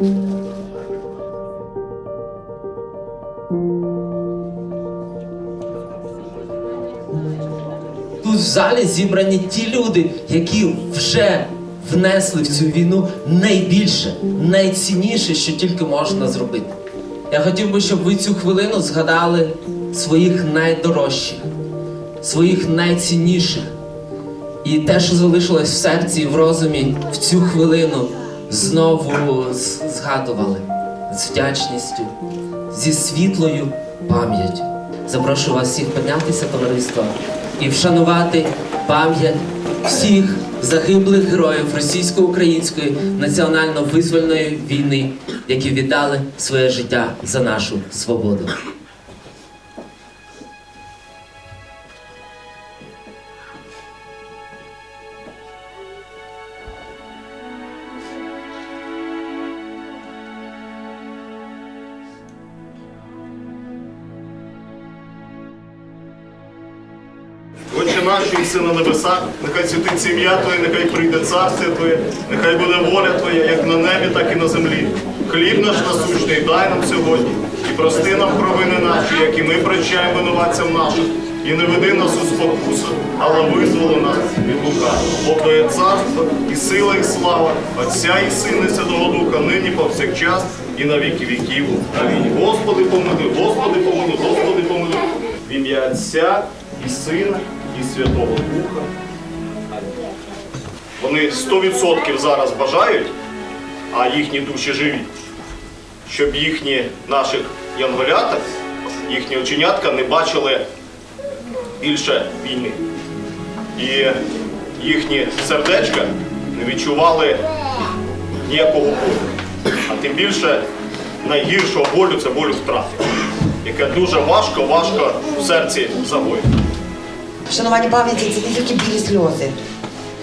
Тут в залі зібрані ті люди, які вже внесли в цю війну найбільше, найцінніше, що тільки можна зробити. Я хотів би, щоб ви цю хвилину згадали своїх найдорожчих, своїх найцінніших. І те, що залишилось в серці і в розумі, в цю хвилину знову згадували з вдячністю, зі світлою пам'яттю. Запрошую вас всіх піднятися, товариство, і вшанувати пам'ять всіх загиблих героїв російсько-української національно-визвольної війни, які віддали своє життя за нашу свободу. Що на небесах, нехай святиться ім'я Твоє, нехай прийде царство Твоє, нехай буде воля Твоя, як на небі, так і на землі. Хліб наш насущний дай нам сьогодні, і прости нам провини наші, як і ми прощаємо винуватцям нашим. І не веди нас у спокусу, але визволи нас від лукавого. Бо Твоє царство, і сила, і слава, Отця і Сина, і Святого Духа, нині повсякчас, і на віки віків. Амінь. Господи помилуй, Господи помилуй, Господи помилуй. В ім'я Отця і Сина, і Святого Духа. Вони 100% зараз бажають, а їхні душі живі, щоб їхні наших янголята, їхні оченятка не бачили більше війни. І їхні сердечка не відчували ніякого болю. А тим більше найгіршого болю це болю втрати, яке дуже важко, важко в серці загоїти. Вшанування пам'яті це не тільки білі сльози.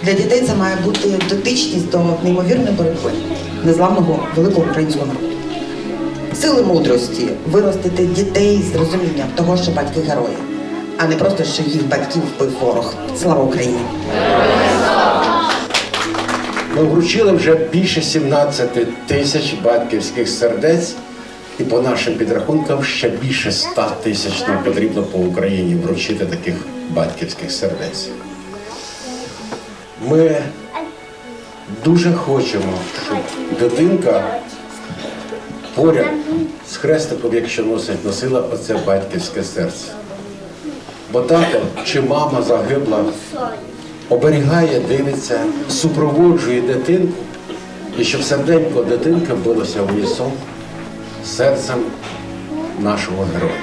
Для дітей це має бути дотичність до неймовірної боротьби незламного великого українського народу. Сили мудрості виростити дітей з розумінням того, що батьки герої, а не просто що їх батьків вбив ворог. Слава Україні! Ми вручили вже більше 17 тисяч батьківських сердець, і по нашим підрахункам ще більше 100 тисяч нам потрібно по Україні вручити таких батьківських сердець. Ми дуже хочемо, щоб дитинка поряд з хрестиком, якщо носить, носила оце батьківське серце. Бо тато чи мама загибла оберігає, дивиться, супроводжує дитинку, і щоб серденько дитинки билося в з серцем нашого героя.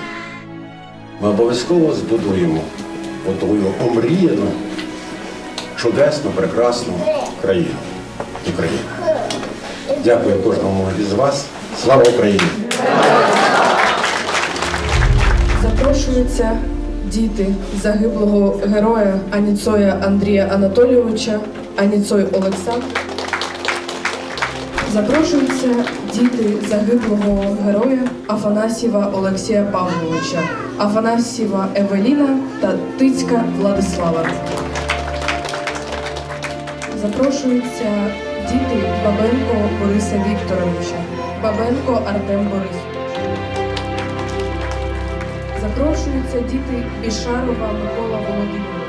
Ми обов'язково збудуємо отою омріяну, чудесну, прекрасну країну. Україну. Дякую кожному із вас. Слава Україні! Запрошуються діти загиблого героя Аніцоя Андрія Анатолійовича, Аніцой Олександр. Запрошуються діти загиблого героя Афанасьєва Олексія Павловича, Афанасьєва Евеліна та Тицька Владислава. Запрошуються діти Бабенко Бориса Вікторовича, Бабенко Артем Борисович. Запрошуються діти Бішарова Микола Володимировича,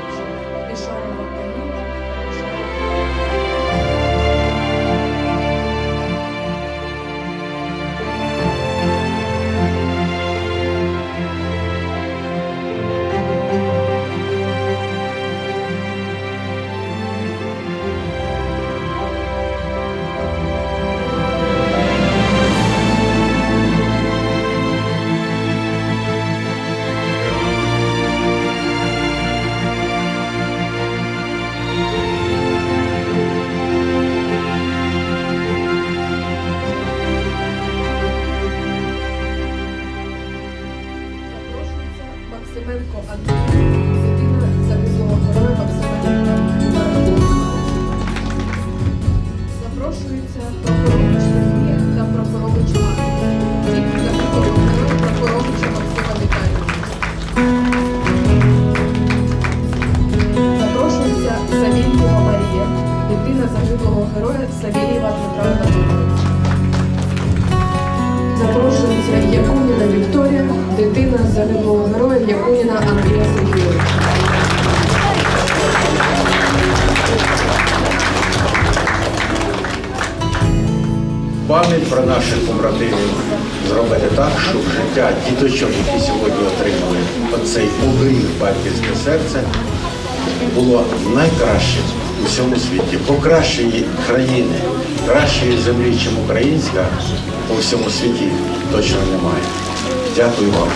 Максименко. Запрошується Прохорович Софія та Прохорович Марта. Діти загиблого героя Прохоровича Максима Віталійовича. Запрошується Савєнтєва Марія, дитина загиблого героя Савєєва Дмитра Анатолійовича. Запрошується Якуніна Вікторія, дитина загиблого героя Якуніна Андрія Сергійовича. Пам'ять про наших побратимів зробити так, щоб життя діточок, які сьогодні отримали оцей оберіг батьківське серце, було найкращим у всьому світі. Бо кращої країни, кращої землі, ніж українська, у всьому світі точно немає. Дякую вам.